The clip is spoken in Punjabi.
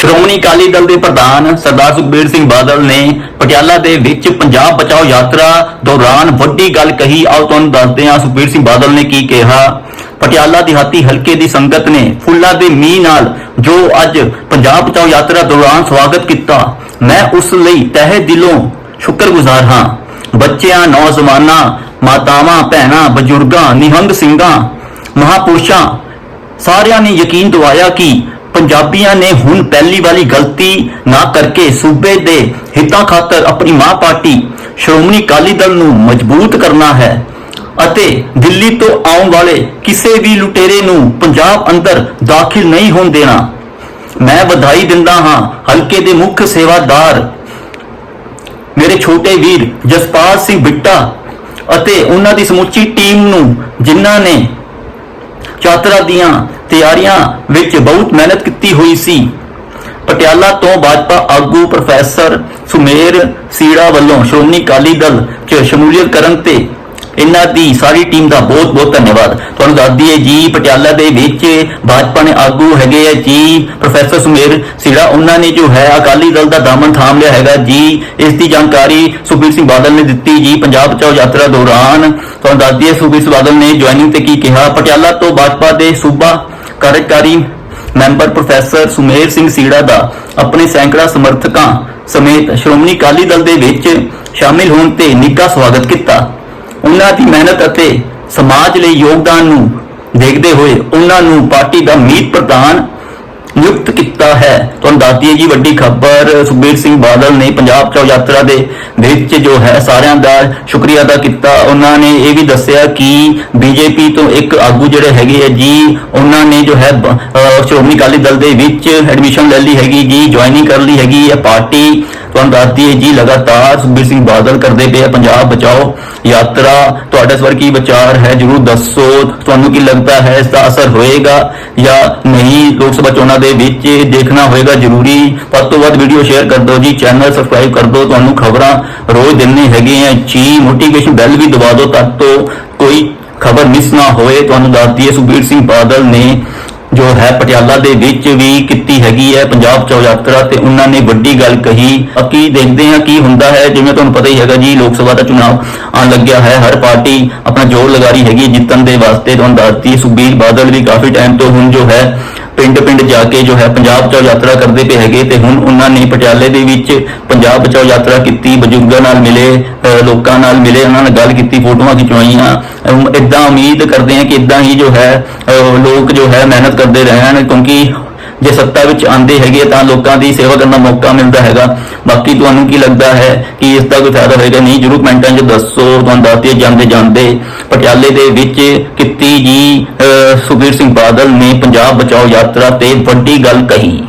ਸ਼੍ਰੋਮਣੀ ਅਕਾਲੀ ਦਲ ਦੇ ਪ੍ਰਧਾਨ ਸਰਦਾਰ ਸੁਖਬੀਰ ਸਿੰਘ ਬਾਦਲ ਨੇ ਪਟਿਆਲਾ ਦੇ ਵਿੱਚ ਪੰਜਾਬ ਬਚਾਓ ਯਾਤਰਾ ਦੌਰਾਨ ਵੱਡੀ ਗੱਲ ਕਹੀ। ਆਓ ਤੁਹਾਨੂੰ ਦੱਸਦੇ ਹਾਂ, ਸੁਖਬੀਰ ਸਿੰਘ ਬਾਦਲ ਨੇ ਕੀ ਕਿਹਾ। ਪਟਿਆਲਾ ਦਿਹਾਤੀ ਹਲਕੇ ਦੀ ਸੰਗਤ ਨੇ ਫੁੱਲਾਂ ਦੇ ਮੀਂਹ ਨਾਲ ਜੋ ਅੱਜ ਪੰਜਾਬ ਬਚਾਓ ਯਾਤਰਾ ਦੌਰਾਨ ਸਵਾਗਤ ਕੀਤਾ। ਮੈਂ ਉਸ ਲਈ ਤਹਿ ਦਿਲੋਂ ਸ਼ੁਕਰਗੁਜ਼ਾਰ ਹਾਂ। ਬੱਚਿਆਂ, ਨੌਜਵਾਨਾਂ, ਮਾਤਾਵਾਂ, ਭੈਣਾਂ, ਬਜ਼ੁਰਗਾਂ, ਨਿਹੰਗ ਸਿੰਘਾਂ, ਮਹਾਪੁਰਸ਼ਾਂ, ਸਾਰਿਆਂ ਨੇ ਯਕੀਨ ਦਿਵਾਇਆ ਕਿ ਪੰਜਾਬੀਆਂ ਨੇ ਹੁਣ ਪਹਿਲੀ ਵਾਲੀ ਗਲਤੀ ਨਾ ਕਰਕੇ ਸੂਬੇ ਦੇ ਹਿੱਤਾਂ ਖਾਤਰ ਆਪਣੀ ਮਾਂ ਪਾਰਟੀ ਸ਼੍ਰੋਮਣੀ ਅਕਾਲੀ ਦਲ ਨੂੰ ਮਜ਼ਬੂਤ ਕਰਨਾ ਹੈ ਅਤੇ ਦਿੱਲੀ ਤੋਂ ਆਉਣ ਵਾਲੇ ਕਿਸੇ ਵੀ ਲੁਟੇਰੇ ਨੂੰ ਪੰਜਾਬ ਅੰਦਰ ਦਾਖਲ ਨਹੀਂ ਹੋਣ ਦੇਣਾ। ਮੈਂ ਵਧਾਈ ਦਿੰਦਾ ਹਾਂ ਹਲਕੇ ਦੇ ਮੁੱਖ ਸੇਵਾਦਾਰ ਮੇਰੇ ਛੋਟੇ ਵੀਰ ਜਸਪਾਲ ਸਿੰਘ ਬਿੱਟਾ ਅਤੇ ਉਹਨਾਂ ਦੀ ਸਮੁੱਚੀ ਟੀਮ ਨੂੰ, ਜਿਨ੍ਹਾਂ ਨੇ ਯਾਤਰਾ ਦੀਆਂ ਤਿਆਰੀਆਂ ਵਿੱਚ ਬਹੁਤ ਮਿਹਨਤ ਕੀਤੀ ਹੋਈ ਸੀ। ਪਟਿਆਲਾ ਤੋਂ ਭਾਜਪਾ ਆਗੂ ਪ੍ਰੋਫੈਸਰ ਸੁਮੇਰ ਸੀੜਾ ਵੱਲੋਂ ਸ਼੍ਰੋਮਣੀ ਅਕਾਲੀ ਦਲ 'ਚ ਸ਼ਮੂਲੀਅਤ ਕਰਨ ਤੇ ਇਹਨਾਂ ਦੀ ਸਾਰੀ ਟੀਮ ਦਾ ਬਹੁਤ ਬਹੁਤ ਧੰਨਵਾਦ। ਤੁਹਾਨੂੰ ਦੱਸ ਦਈਏ ਜੀ, ਪਟਿਆਲਾ ਦੇ ਵਿੱਚ ਭਾਜਪਾ ਨੇ ਆਗੂ ਹੈਗੇ ਆ ਜੀ ਪ੍ਰੋਫੈਸਰ ਸੁਮੇਰ ਸੀੜਾ ਉਹਨਾਂ ਨੇ ਜੋ ਹੈ ਅਕਾਲੀ ਦਲ ਦਾ ਦਾਮਨ ਥਾਮ ਲਿਆ ਹੈਗਾ ਜੀ। ਇਸ ਦੀ ਜਾਣਕਾਰੀ ਸੁਖਬੀਰ ਸਿੰਘ ਬਾਦਲ ਨੇ ਦਿੱਤੀ ਜੀ, ਪੰਜਾਬ ਬਚਾਓ ਯਾਤਰਾ ਦੌਰਾਨ। ਤੁਹਾਨੂੰ ਦੱਸ ਦਈਏ ਸੁਖਬੀਰ ਸਿੰਘ ਬਾਦਲ ਨੇ ਜੁਆਇਨਿੰਗ ਤੇ ਕੀ ਕਿਹਾ। ਪਟਿਆਲਾ ਤੋਂ ਭਾਜਪਾ ਦੇ ਸੂਬਾ ਕਾਰਜਕਾਰੀ ਮੈਂਬਰ ਪ੍ਰੋਫੈਸਰ ਸੁਮੇਰ ਸਿੰਘ ਸੀੜਾ ਦਾ ਆਪਣੇ ਸੈਂਕੜਾ ਸਮਰਥਕਾਂ ਸਮੇਤ ਸ਼੍ਰੋਮਣੀ ਅਕਾਲੀ ਦਲ ਦੇ ਵਿੱਚ ਸ਼ਾਮਿਲ ਹੋਣ ਤੇ ਨਿੱਘਾ ਸਵਾਗਤ ਕੀਤਾ। ਉਹਨਾਂ ਦੀ ਮਿਹਨਤ ਅਤੇ ਸਮਾਜ ਲਈ ਯੋਗਦਾਨ ਨੂੰ ਦੇਖਦੇ ਹੋਏ ਉਹਨਾਂ ਨੂੰ ਪਾਰਟੀ ਦਾ ਮੀਤ ਪ੍ਰਧਾਨ ਨਿਯੁਕਤ ਕੀਤਾ ਹੈ। ਤੁਹਾਨੂੰ ਦੱਸ ਦਈਏ ਜੀ, ਵੱਡੀ ਖਬਰ ਸੁਖਬੀਰ ਸਿੰਘ ਬਾਦਲ ਨੇ ਪੰਜਾਬ ਚੌ ਯਾਤਰਾ ਦੇ ਵਿੱਚ ਜੋ ਹੈ ਸਾਰਿਆਂ ਦਾ ਸ਼ੁਕਰੀਆ ਅਦਾ ਕੀਤਾ। ਉਹਨਾਂ ਨੇ ਇਹ ਵੀ ਦੱਸਿਆ ਕਿ ਬੀਜੇਪੀ ਤੋਂ ਇੱਕ ਆਗੂ ਜਿਹੜੇ ਹੈਗੇ ਆ ਜੀ, ਉਹਨਾਂ ਨੇ ਜੋ ਹੈ ਸ਼੍ਰੋਮਣੀ ਅਕਾਲੀ ਦਲ ਦੇ ਵਿੱਚ ਐਡਮਿਸ਼ਨ ਲੈ ਲਈ ਹੈਗੀ ਜੀ, ਜੁਆਇਨਿੰਗ ਕਰ ਲਈ ਹੈਗੀ ਹੈ ਪਾਰਟੀ। ਤੁਹਾਨੂੰ ਦੱਸ ਦਈਏ ਜੀ, ਲਗਾਤਾਰ ਸੁਖਬੀਰ ਸਿੰਘ ਬਾਦਲ ਕਰਦੇ ਪਏ ਪੰਜਾਬ ਬਚਾਓ ਯਾਤਰਾ। ਤੁਹਾਡਾ ਇਸ ਕੀ ਵਿਚਾਰ ਹੈ? ਜਰੂਰ ਦੱਸੋ। ਤੁਹਾਨੂੰ ਕੀ ਲੱਗਦਾ ਹੈ, ਇਸ ਦਾ ਅਸਰ ਹੋਏਗਾ ਜਾਂ ਨਹੀਂ? ਲੋਕ ਸਭਾ ਚੋਣਾਂ ਦੇ ਵਿੱਚ ਦੇਖਣਾ ਹੋਏਗਾ ਜ਼ਰੂਰੀ। ਵੱਧ ਤੋਂ ਵੱਧ ਵੀਡੀਓ ਸ਼ੇਅਰ ਕਰ ਦਿਓ ਜੀ, ਚੈਨਲ ਸਬਸਕ੍ਰਾਈਬ ਕਰ ਦਿਓ। ਤੁਹਾਨੂੰ ਖਬਰਾਂ ਰੋਜ਼ ਦਿੰਨੇ ਹੈਗੇ ਆ। ਜੀ ਨੋਟੀਫਿਕੇਸ਼ਨ ਬੈਲ ਵੀ ਦਬਾ ਦਿਓ ਤਾਂ ਤੋਂ ਕੋਈ ਖਬਰ ਮਿਸ ਨਾ ਹੋਵੇ ਤੁਹਾਨੂੰ ਦੱਸਦੀ ਦਈਏ ਸੁਖਬੀਰ ਸਿੰਘ ਬਾਦਲ ਨੇ ਜੋ ਹੈ ਪਟਿਆਲਾ ਦੇ ਵਿੱਚ ਵੀ ਕੀਤੀ ਹੈਗੀ ਹੈ ਪੰਜਾਬ ਚੌ ਯਾਤਰਾ ਤੇ ਉਹਨਾਂ ਨੇ ਵੱਡੀ ਗੱਲ ਕਹੀ। ਅੱਕੀ ਦੇਖਦੇ ਹਾਂ ਕੀ ਹੁੰਦਾ ਹੈ। ਜਿਵੇਂ ਤੁਹਾਨੂੰ ਪਤਾ ਹੀ ਹੈਗਾ ਜੀ, ਲੋਕ ਸਭਾ ਦਾ ਚੁਣਾਵ ਆਉਣ ਲੱਗਿਆ ਹੈ। ਹਰ ਪਾਰਟੀ ਆਪਣਾ ਜੋਰ ਲਗਾ ਰਹੀ ਹੈਗੀ ਜਿੱਤਣ ਦੇ ਵਾਸਤੇ ਤੁਹਾਨੂੰ ਦੱਸਦੀ ਸੁਖਬੀਰ ਬਾਦਲ ਵੀ ਕਾਫੀ ਟਾਈਮ ਤੋਂ ਹੁਣ ਜੋ ਹੈ ਪਿੰਡ ਪਿੰਡ ਜਾ ਕੇ ਜੋ ਹੈ ਪੰਜਾਬ ਚੌ ਯਾਤਰਾ ਕਰਦੇ ਪਏ ਹੈਗੇ ਤੇ ਹੁਣ ਉਹਨਾਂ ਨੇ ਪਟਿਆਲੇ ਦੇ ਵਿੱਚ ਪੰਜਾਬ ਬਚਾਓ ਯਾਤਰਾ ਕੀਤੀ। ਬਜ਼ੁਰਗਾਂ ਨਾਲ ਮਿਲੇ ਲੋਕਾਂ ਨਾਲ ਮਿਲੇ, ਉਹਨਾਂ ਨਾਲ ਗੱਲ ਕੀਤੀ, ਫੋਟੋਆਂ ਖਿਚਵਾਈਆਂ। ਇਦਾਂ ਉਮੀਦ ਕਰਦੇ ਹਾਂ ਕਿ ਇਦਾਂ ਹੀ ਜੋ ਹੈ ਲੋਕ ਜੋ ਹੈ ਮਿਹਨਤ ਕਰਦੇ ਰਹਿਣ, ਕਿਉਂਕਿ ਜੇ ਸੱਤਾ ਵਿੱਚ ਆਂਦੇ ਹੈਗੇ ਤਾਂ ਲੋਕਾਂ ਦੀ ਸੇਵਾ ਕਰਨ ਦਾ ਮੌਕਾ ਮਿਲਦਾ ਹੈਗਾ। ਬਾਕੀ ਤੁਹਾਨੂੰ ਕੀ ਲੱਗਦਾ ਹੈ ਕਿ ਇਸ ਦਾ ਕੋਈ ਫਾਇਦਾ ਹੋਏਗਾ? ਨਹੀਂ, ਜਰੂਰ ਕਮੈਂਟਾਂ 'ਚ ਦੱਸੋ, ਤੁਹਾਨੂੰ ਦੱਸਦੇ ਜਾਂਦੇ ਜਾਂਦੇ ਪਟਿਆਲੇ ਦੇ ਵਿੱਚ ਕੀਤੀ ਜੀ ਸੁਖਬੀਰ ਸਿੰਘ ਬਾਦਲ ਨੇ ਪੰਜਾਬ ਬਚਾਓ ਯਾਤਰਾ ਤੇ ਵੱਡੀ ਗੱਲ ਕਹੀ।